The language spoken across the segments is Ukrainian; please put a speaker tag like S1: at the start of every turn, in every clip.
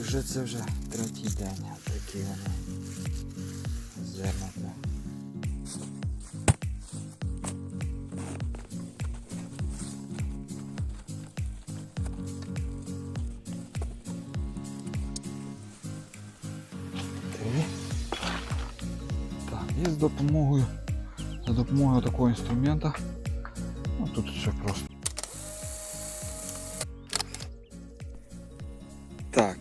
S1: Вже це вже третій день, такі вони зернята. Так, і з допомогою, за допомогою такого інструмента. Ну тут ще просто.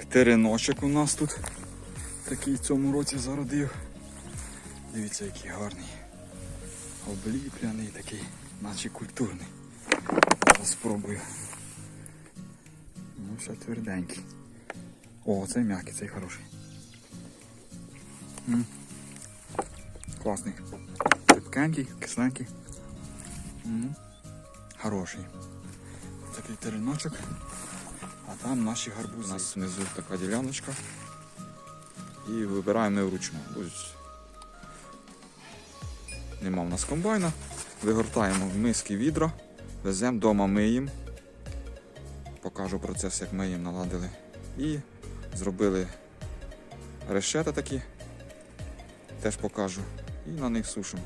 S1: Тереночок у нас тут такий в цьому році зародив. Дивіться, який гарний. Обліпляний такий, наче культурний. Зараз спробую. Ну, все тверденький. О, цей м'який, цей хороший. М. Класний. Липкенький, кисленький. М. Хороший. Такий тереночок. А там наші гарбузи. У нас внизу така діляночка. І вибираємо ми вручну. Ось. Нема в нас комбайна. Вигортаємо в миски відра, веземо вдома миємо. Покажу процес, як ми їм наладили. І зробили решета такі. Теж покажу. І на них сушимо.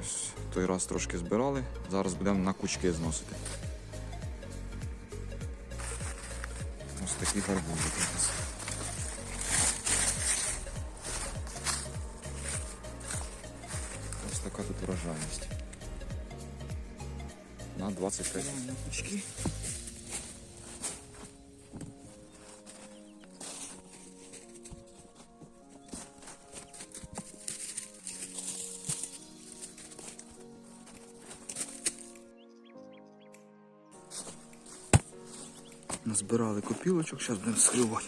S1: Ось той раз трошки збирали, зараз будемо на кучки зносити. Такі гарбузики у нас. Ось така тут врожайність. На 25 на Назбирали копілочок, зараз будемо скривати.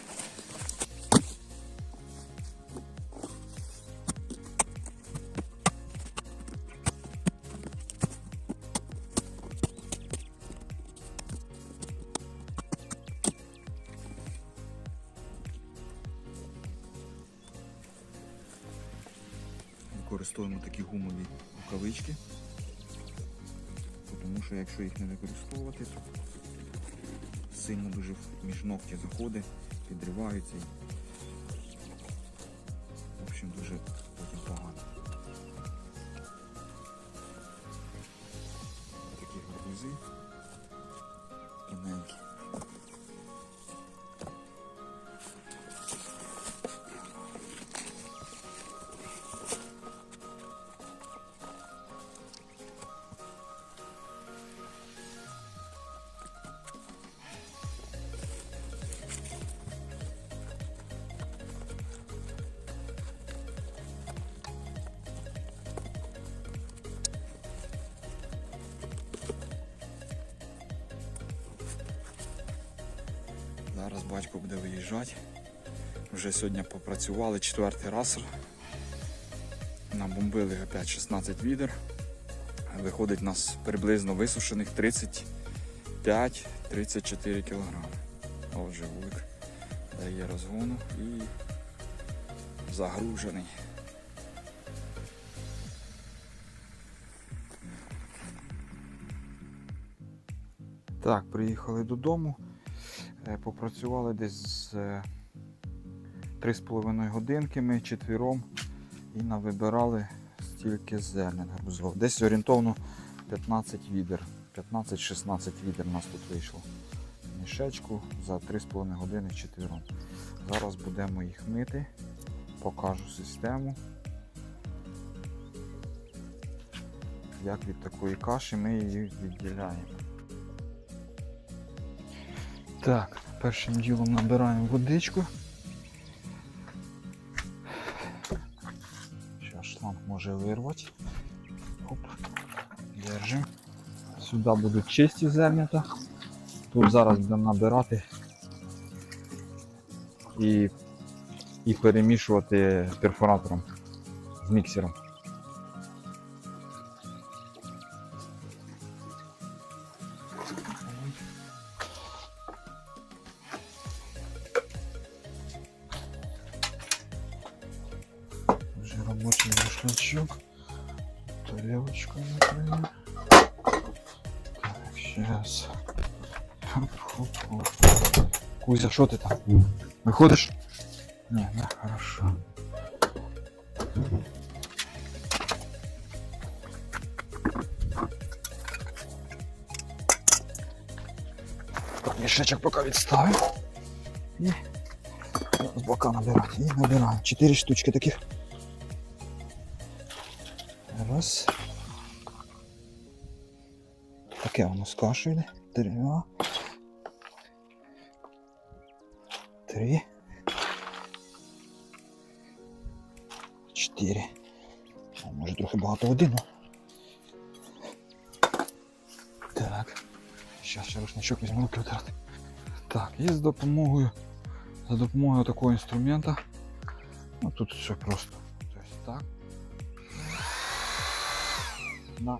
S1: Використовуємо такі гумові рукавички, тому що якщо їх не використовувати, то сильно дуже між ногті заходить, підриваються. Батько буде виїжджати. Вже сьогодні попрацювали четвертий раз. Набомбили опять 16 відер. Виходить у нас приблизно висушених 35-34 кг. Отже, вулик дає розгону і загружений. Так, приїхали додому. Е, Попрацювали десь з е, 3,5 годинки ми четвіром і навибирали стільки зернин гарбузов. Десь орієнтовно 15 відер. 15-16 відер у нас тут вийшло. Мішечку за 3,5 години четвіром. Зараз будемо їх мити, покажу систему. Як від такої каші ми її відділяємо. Так, першим ділом набираємо водичку. Зараз шланг може вирвати. Оп, держимо. Сюди будуть чисті зернята. Тут зараз будемо набирати і, і перемішувати перфоратором з міксером. Вже робочий рушничок. Тарелочку накрию. Так, сейчас. Хоп-хоп-хоп. Кузя, що ти там? Виходиш? Ні, не, хорошо. Так, мішечок поки відставив. І з бока набирати. І набираємо. Чотири штучки таких. Раз. Таке воно з кашею йде. Три. Три. Чотири. Може трохи багато води, ну. Так. Зараз ще рушничок візьму руки витрати. Так, і з допомогою. За допомогою такого інструмента. Ну тут все просто. Тобто так. На.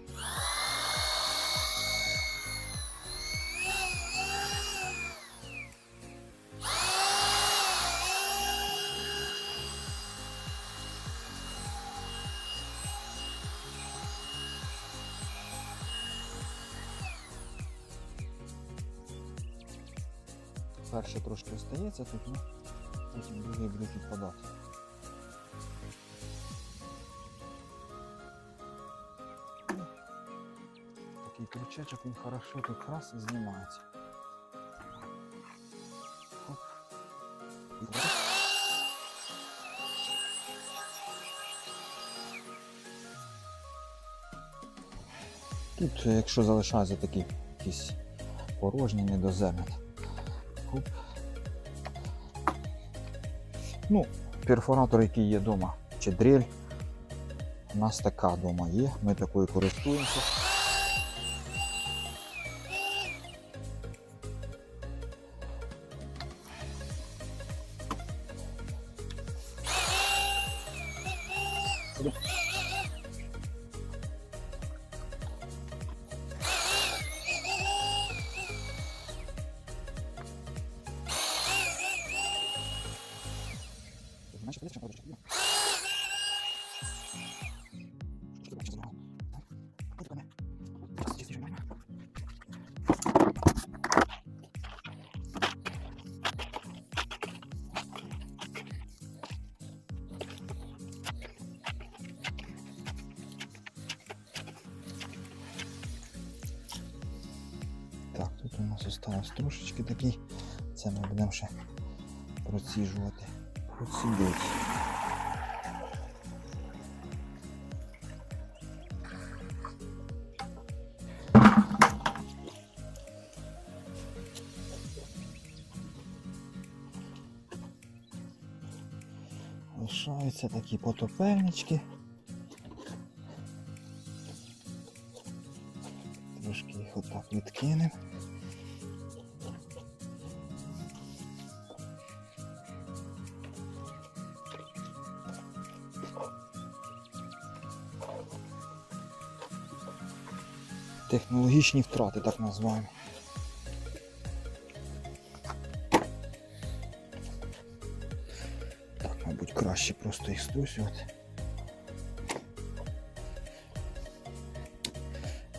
S1: Перше трошки остається тут, ну потім другий буде підпадати. Крючечок, він хорошо тут раз і знімається. Тут, якщо залишаються такі якісь порожні, недоземні, Хоп. Ну, перфоратор, який є вдома, чи дрель. У нас така вдома є, ми такою користуємося. Тут у нас осталось трошечки такий. Це ми будемо ще проціжувати. Процідити. Лишаються такі потопельнички. Трошки їх отак відкинемо. Технологічні втрати, так називаємо. Так, мабуть, краще просто їх струсювати.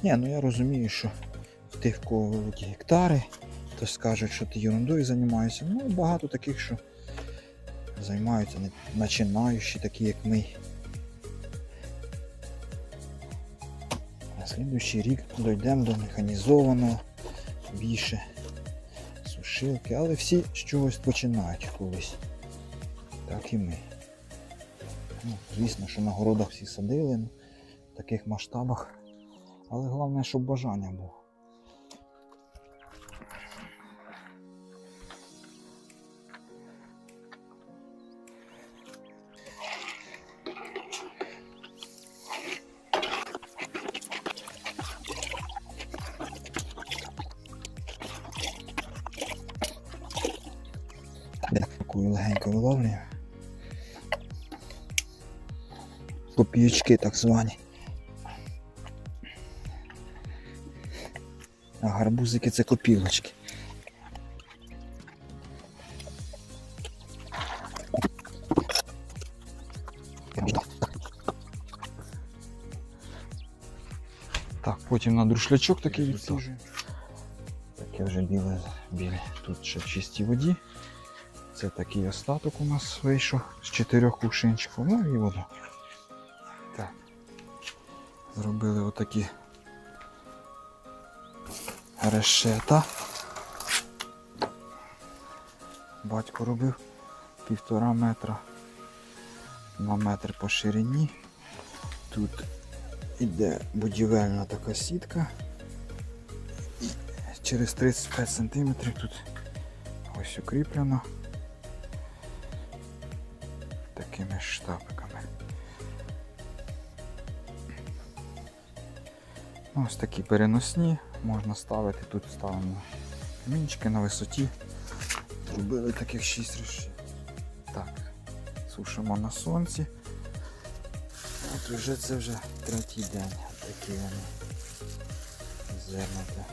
S1: Ні, ну я розумію, що в тих, в кого великі гектари, то скажуть, що ти ерундою займаєшся. Ну, багато таких, що займаються починаючі, такі як ми. Слідуючий рік дійдемо до механізованого більше сушилки, але всі з чогось починають колись. Так і ми. Ну, звісно, що на городах всі садили ну, в таких масштабах. Але головне, щоб бажання було. Такою легенько виловлюємо. Копійочки так звані. А гарбузики це копілочки. Так, потім на друшлячок такий відсаджуємо. таке вже біле, біле. Тут ще в чистій воді. Це такий остаток у нас вийшов з чотирьох кувшинчиків. Ну і воно. Так. Зробили отакі решета. Батько робив півтора метра на метр по ширині. Тут іде будівельна така сітка. І через 35 см тут ось укріплено такими штапиками. Ну, Ось такі переносні можна ставити. Тут ставимо камінчики на висоті. Зробили таких 6 решет. Так, сушимо на сонці. От вже це вже третій день. Такі вони зернята.